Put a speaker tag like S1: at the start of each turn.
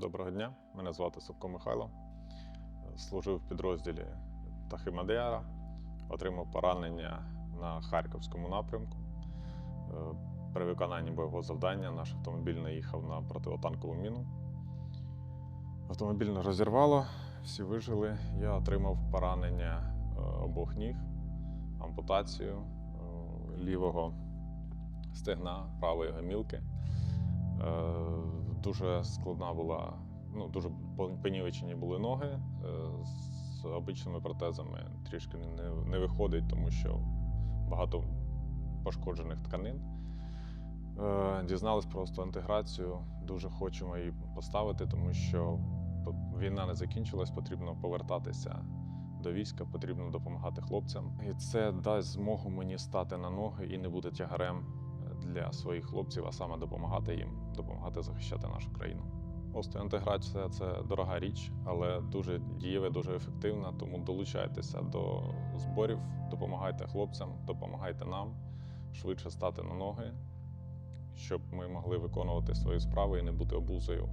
S1: Доброго дня, мене звати Собко Михайло. Служив в підрозділі Тахимадеяра, отримав поранення на Харківському напрямку. Е, При виконанні бойового завдання наш автомобіль наїхав на противотанкову міну. Автомобіль не розірвало, всі вижили. Я отримав поранення е, обох ніг, ампутацію е, лівого стегна, правої гомілки. Дуже складна була, ну дуже понівечені були ноги. Е, З обичними протезами трішки не, не виходить, тому що багато пошкоджених тканин. Е, Дізнались просто інтеграцію. Дуже хочемо її поставити, тому що війна не закінчилась, потрібно повертатися до війська, потрібно допомагати хлопцям. І це дасть змогу мені стати на ноги і не бути тягарем для своїх хлопців, а саме допомагати їм, допомагати захищати нашу країну. Остеоінтеграція це дорога річ, але дуже дієва, дуже ефективна. Тому долучайтеся до зборів, допомагайте хлопцям, допомагайте нам швидше стати на ноги, щоб ми могли виконувати свої справи і не бути обузою